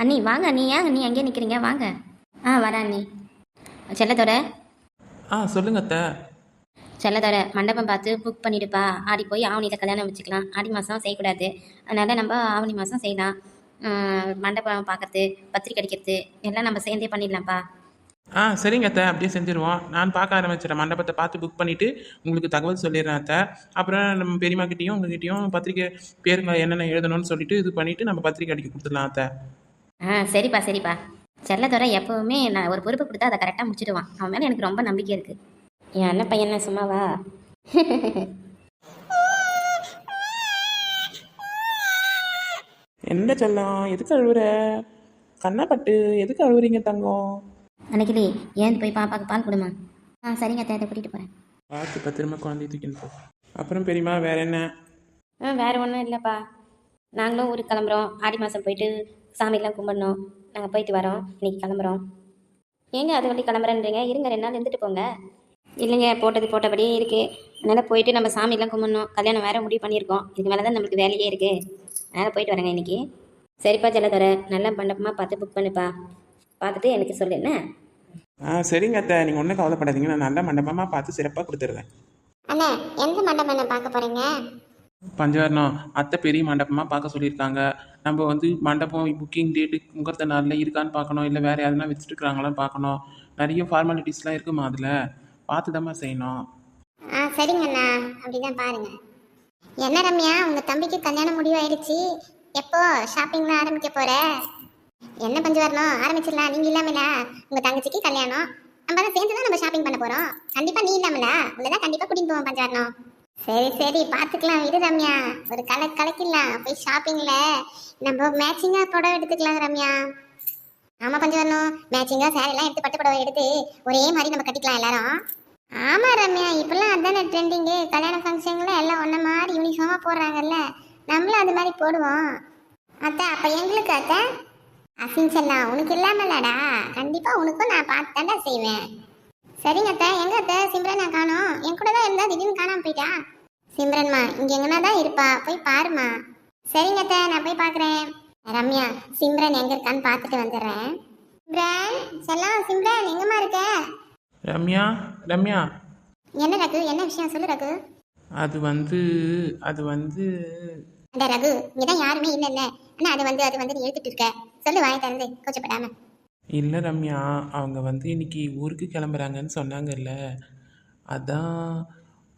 அண்ணி வாங்க அண்ணி. ஏன் அண்ணி அங்கேயே நிற்கிறீங்க வாங்க. ஆ வரேன் அண்ணி. செல்லத்தோட. ஆ சொல்லுங்க அத்தை. செல்லத்தோட மண்டபம் பார்த்து புக் பண்ணிடுப்பா ஆடி போய் ஆவணியில் கல்யாணம் வச்சுக்கலாம். ஆடி மாதம் செய்யக்கூடாது. அதனால் நம்ம ஆவணி மாதம் செய்யலாம். உம், மண்டபம் பார்க்கறது பத்திரிக்கை அடிக்கிறது எல்லாம் நம்ம சேர்ந்தே பண்ணிடலாம்ப்பா ஆ சரிங்க அத்தை. அப்படியே செஞ்சுருவோம். நான் பார்க்க ஆரம்பிச்சிடறேன். மண்டபத்தை பார்த்து புக் பண்ணிவிட்டு உங்களுக்கு தகவல் சொல்லிடுறேன் அத்தை. அப்புறம் நம்ம பெரியம்மா கிட்டேயும் உங்ககிட்டயும் பத்திரிக்கை பேருங்க என்னென்ன எழுதணும்னு சொல்லிட்டு இது பண்ணிவிட்டு நம்ம பத்திரிக்கை அடிக்க கொடுத்துடலாம் அத்தை. ஆ சரிப்பா சரிப்பா. செல்லத்தோட எப்போவுமே நான் ஒரு பொறுப்பு கொடுத்தா அதை கரெக்டாக முடிச்சிடுவான். அவன் மேலே எனக்கு ரொம்ப நம்பிக்கை இருக்குது என் அண்ணன் பையன் என்ன சும்மாவா? என்ன செல்லம் எதுக்கு அழுவுற? கண்ணப்பட்டு எதுக்கு அழுவுறீங்க தங்கம்? அன்னைக்கிளி ஏன் போய் பாப்பாக்கு பால் கொடுமா? ஆ சரிங்க அத்தை கூட்டிகிட்டு போகிறேன் பார்த்து பத்திரமா குழந்தைய தூக்கின்னு போ. அப்புறம் பெரியம்மா வேற என்ன? ஆ வேறு ஒன்றும் இல்லைப்பா. நாங்களும் ஊருக்கு கிளம்புறோம். ஆடி மாதம் போயிட்டு சாமியெல்லாம் கும்பிடணும். நாங்கள் போயிட்டு வரோம். இன்னைக்கு கிளம்புறோம். ஏங்க அது வழி கிளம்புறேன்றீங்க? இருங்க ரெண்டு நாள் இருந்துட்டு போங்க. இல்லைங்க போட்டது போட்டபடியே இருக்குது அதனால் போயிட்டு நம்ம சாமியெல்லாம் கும்பிடணும். கல்யாணம் வேறு முடிவு பண்ணியிருக்கோம். இதுக்கு மேலே தான் நம்மளுக்கு வேலையே இருக்குது அதனால் போயிட்டு வரேங்க இன்னைக்கு. சரிப்பா செல்லதோர நல்லா மண்டபமாக பார்த்து புக் பண்ணுப்பா. பார்த்துட்டு எனக்கு சொல்லு என்ன? ஆ சரிங்க அத்தை. நீங்கள் ஒன்றும் கவலைப்படாதீங்க. நான் நல்ல மண்டபமாக பார்த்து சிறப்பாக கொடுத்துருவேன். அண்ணா எந்த மண்டபம் பார்க்க போறீங்க? பஞ்சவர்ணம் அத்தை பெரிய மண்டபமாக பார்க்க சொல்லியிருக்காங்க. நம்ம வந்து மண்டபம் புக்கிங் டேட்டு முகூர்த்த நாளில் இருக்கான்னு பார்க்கணும். இல்லை வேறு எதனா வச்சுருக்காங்களான்னு பார்க்கணும். நிறைய ஃபார்மாலிட்டிஸ்லாம் இருக்குமா அதில்? பார்த்து தாம்மா செய்யணும். ஆ சரிங்க அண்ணா. அப்படிதான் பாருங்க. என்ன ரம்யா உங்கள் தம்பிக்கு கல்யாணம் முடிவாயிடுச்சு. எப்போ ஷாப்பிங்லாம் ஆரம்பிக்க போகிற என்ன பஞ்சு ஆரம்பிச்சிடலாம். நீங்கள் இல்லாமல? உங்கள் தங்கச்சிக்கு கல்யாணம். நம்ம தான் சேர்ந்து தான் நம்ம ஷாப்பிங் பண்ண போகிறோம் கண்டிப்பாக நீ இல்லாமல? தான் கண்டிப்பாக கூட்டிட்டு போவோம் பஞ்சு சரி சரி பாத்துக்கலாம் விடு ரம்யா. ஒரு கலை கலக்கிடலாம். போய் ஷாப்பிங்ல நம்ம மேட்சிங்கா புடவை எடுத்துக்கலாம் ரம்யா. ஆமா கொஞ்சம் வரணும் மேட்சிங்கா சாரி எல்லாம் எடுத்து பட்டு புடவை எடுத்து ஒரே மாதிரி நம்ம கட்டிக்கலாம் எல்லாரும். ஆமா ரம்யா. இப்பெல்லாம் அதானே ட்ரெண்டிங்கு கல்யாண ஃபங்க்ஷன்ல எல்லாம் ஒன்ன மாதிரி யூனிஃபார்மா போடுறாங்கல்ல. நம்மளும் அது மாதிரி போடுவோம். அத்தை அப்ப எங்களுக்கு அத்தை? அசிஞ்சல்லா செல்லாம் உனக்கு இல்லாமலடா. கண்டிப்பா உனக்கும் நான் பார்த்துதான்டா செய்வேன். சரிங்க அத்தை. எங்க அத்தை? சிம்ரன் நான் காணோம். என் கூட தான் இருந்தா திடீர்னு காணாம போயிட்டா? சிம்ரன்மா இங்க எங்கன்னா தான் இருப்பா? போய் பாருமா சரிங்க அத்தை நான் போய் பார்க்கறேன் ரம்யா சிம்ரன் எங்க இருக்கான்னு பார்த்துட்டு வந்துடுறேன். சிம்ரன் செல்லம் சிம்ரன் எங்கம்மா இருக்க? ரம்யா ரம்யா. என்ன ரகு? என்ன விஷயம்? சொல்லு ரகு. அது வந்து அது வந்து. அட ரகு இங்கதான் யாருமே இல்ல இல்ல ஆனா அது வந்து அது வந்து நீ எழுதிட்டு இருக்க. சொல்லு வாயை திறந்து கூச்சப்படாம. இல்லை ரம்யா அவங்க வந்து இன்னைக்கு ஊருக்கு கிளம்புறாங்கன்னு சொன்னாங்கல்ல. அதான்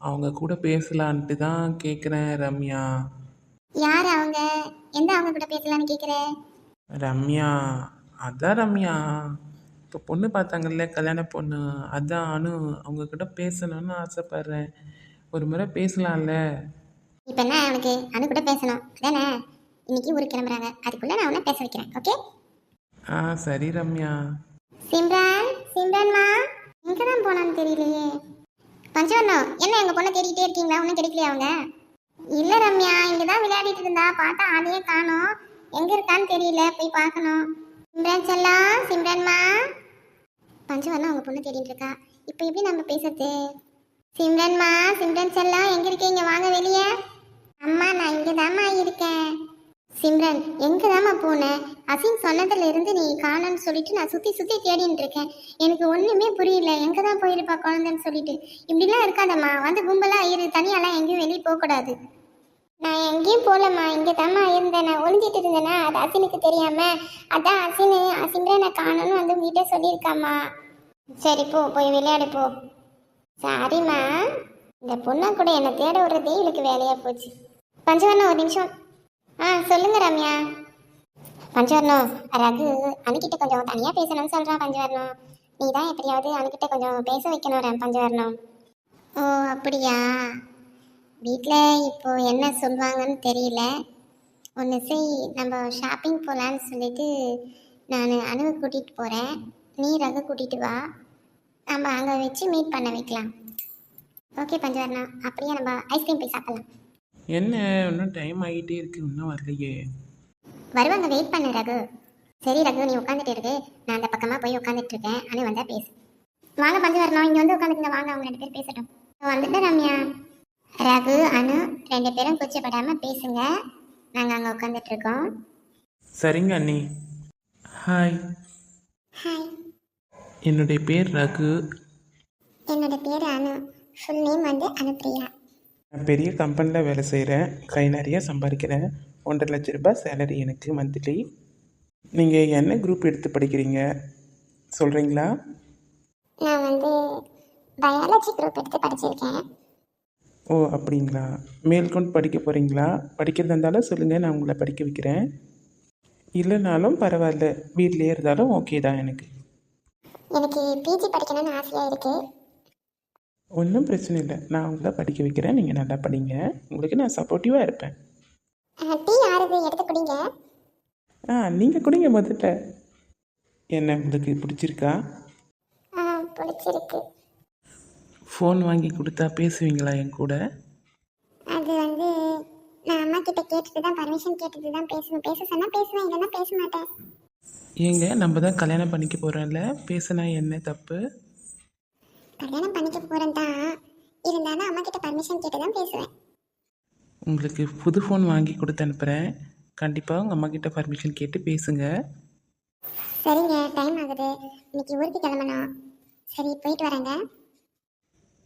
அவங்க கூட பேசலான்ட்டு தான் கேட்குறேன் ரம்யா. யார் அவங்க? எந்த அவங்க கூட பேசலாம்னு கேக்குற? ரம்யா. அதான் ரம்யா. இப்போ பொண்ணு பார்த்தாங்கல்ல கல்யாண பொண்ணு. அதான் அனு அவங்க கிட்ட பேசணும்னு ஆசைப்பட்றேன். ஒரு முறை பேசலாம்ல. இப்ப என்ன அவனுக்கு அனு கூட பேசணும். அதானே? இன்னைக்கு ஊருக்கு கிளம்புறாங்க. அதுக்குள்ள நான் உன்ன பேச வைக்கிறேன். ஓகே? ஆ சரி ரம்யா. சிம்ரான்? சிம்ரான்மா? எங்க தான் போனான்னு தெரியலையே. பஞ்சவர்ணம். என்ன எங்கள் பொண்ணை தேடிட்டே இருக்கீங்களா? ஒன்றும் கிடைக்கலையா அவங்க? இல்லை ரம்யா இங்கே தான் விளையாடிட்டு இருந்தா. பார்த்தா ஆளையே காணும். எங்கே இருக்கான்னு தெரியல. போய் பார்க்கணும். சிம்ரன் செல்லா சிம்ரன்மா. பஞ்சவர்ணம் அவங்க பொண்ணை தேடிட்டு இருக்கா? இப்போ எப்படி நம்ம பேசுறது? சிம்ரன்மா சிம்ரன் செல்லா எங்கே இருக்கீங்க? வாங்க வெளியே. அம்மா நான் இங்க இருக்கேன். சிம்ரன் எங்க தாம்மா போனேன் அசின் சொன்னதுலேருந்து நீ காணன்னு சொல்லிட்டு நான் சுற்றி சுற்றி தேடின்னு இருக்கேன். எனக்கு ஒன்றுமே புரியல. எங்க தான் போயிருப்பா குழந்தைன்னு சொல்லிட்டு. இப்படிலாம் இருக்காதம்மா. வந்து கும்பலாக இரு. தனியாலாம் எங்கேயும் வெளியே போகக்கூடாது. நான் எங்கேயும் போகலம்மா. இங்கே தாம்மா இருந்தேன். நான் ஒளிஞ்சிட்டு இருந்தேனா அது அசினுக்கு தெரியாமல் அதான் அசினு. சிம்ரனை காணோன்னு வந்து உங்ககிட்ட சொல்லியிருக்காம்மா. சரி போ. போய் விளையாடு போ. சாரிம்மா. இந்த பொண்ணை கூட என்னை தேட விடுறதே இவளுக்கு வேலையாக போச்சு. பஞ்சவண்ணா ஒரு நிமிஷம். ஆ சொல்லுங்க ரம்யா. பஞ்சவர்ணம் ரகு அணுகிட்ட கொஞ்சம் தனியாக பேசணும்னு சொல்கிறான் பஞ்சவர்ணம் நீ தான் எப்படியாவது அணுகிட்ட கொஞ்சம் பேச வைக்கணும் ரம் பஞ்சவர்ணம் ஓ அப்படியா? வீட்டில் இப்போ என்ன சொல்லுவாங்கன்னு தெரியல. ஒன்று செய் நம்ம ஷாப்பிங் போகலான்னு சொல்லிட்டு நான் அணுவை கூட்டிகிட்டு போகிறேன் நீ ரகு கூட்டிகிட்டு வா. நம்ம அங்கே வச்சு மீட் பண்ண வைக்கலாம். ஓகே பஞ்சவர்ணா அப்படியே நம்ம ஐஸ்கிரீம் போய் சாப்பிட்லாம். என்ன? இன்னும் டைம் ஆகிட்டே இருக்கு. இன்னும் வரலையே. வருவாங்க. வெயிட் பண்ணு ரகு. சரி ரகு நீ உட்காந்துட்டு இருக்கு நான் அந்த பக்கமா போய் உட்காந்துட்டு இருக்கேன். அனு வந்தா பேசு. வாங்க பஞ்சு வரணும். இங்க வந்து உட்காந்துங்க வாங்க அவங்க ரெண்டு பேரும் பேசட்டும். வந்துட்டு ரம்யா. ரகு அனு ரெண்டு பேரும் கூச்சப்படாம பேசுங்க. நாங்க அங்க உட்காந்துட்டு இருக்கோம். சரிங்க அண்ணி. ஹாய் ஹாய் என்னுடைய பேர் ரகு. என்னோட பேர் அனு. ஃபுல் நேம் வந்து அனுப்பிரியா. நான் பெரிய கம்பெனியில் வேலை செய்கிறேன் கை நிறைய சம்பாதிக்கிறேன். ஒன்றரை லட்ச ரூபாய் சேலரி எனக்கு மந்த்லி நீங்கள் என்ன குரூப் எடுத்து படிக்கிறீங்க? சொல்கிறீங்களா நான் வந்து பயாலஜி குரூப் எடுத்து படிச்சிருக்கேன். ஓ அப்படிங்களா? மேற்கொண்டு படிக்க போகிறீங்களா படிக்கிறதா இருந்தாலும் சொல்லுங்கள் நான் உங்களை படிக்க வைக்கிறேன். இல்லைனாலும் பரவாயில்ல. வீட்டிலேயே இருந்தாலும் ஓகே தான் எனக்கு. எனக்கு பிஜி படிக்கணும்னு ஆசையாக இருக்குது ஒன்றும் பிரச்சனை இல்லை. நான் உங்களை படிக்க வைக்கிறேன். நீங்கள் நல்லா படிங்க. உங்களுக்கு நான் சப்போர்ட்டிவாக இருப்பேன். டீ ஆறுது எடுத்து குடிங்க. ஆ நீங்கள் குடிங்க முதல்ல. என்ன உங்களுக்கு பிடிச்சிருக்கா? ஆ பிடிச்சிருக்கு. ஃபோன் வாங்கி கொடுத்தா பேசுவீங்களா என் கூட? அது வந்து நான் அம்மா கிட்ட கேட்டுட்டு தான் பர்மிஷன் கேட்டுட்டு தான் பேசணும். பேச சொன்னால் பேசுவேன் இல்லைன்னா பேச மாட்டேன். ஏங்க நம்ம தான் கல்யாணம் பண்ணிக்க போகிறோம்ல பேசினா என்ன தப்பு? கல்யாணம் பண்ணிக்க போகிறேன் தான் இருந்தாலும் அம்மா கிட்ட பர்மிஷன் கேட்டு தான் பேசுவேன். உங்களுக்கு புது ஃபோன் வாங்கி கொடுத்து அனுப்புகிறேன் கண்டிப்பாக உங்கள் அம்மா கிட்ட பர்மிஷன் கேட்டு பேசுங்க. சரிங்க டைம் ஆகுது. இன்னைக்கு ஊருக்கு கிளம்பணும். சரி போயிட்டு வரேங்க.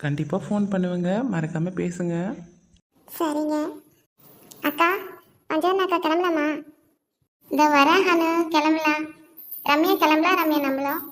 கண்டிப்பாக ஃபோன் பண்ணுவேங்க. மறக்காமல் பேசுங்க. சரிங்க. அக்கா பஞ்சவன் அக்கா கிளம்பலாமா? இந்த வரேன் ஹனு. கிளம்பலாம். ரம்யா கிளம்பலாம் ரம்யா நம்பலாம்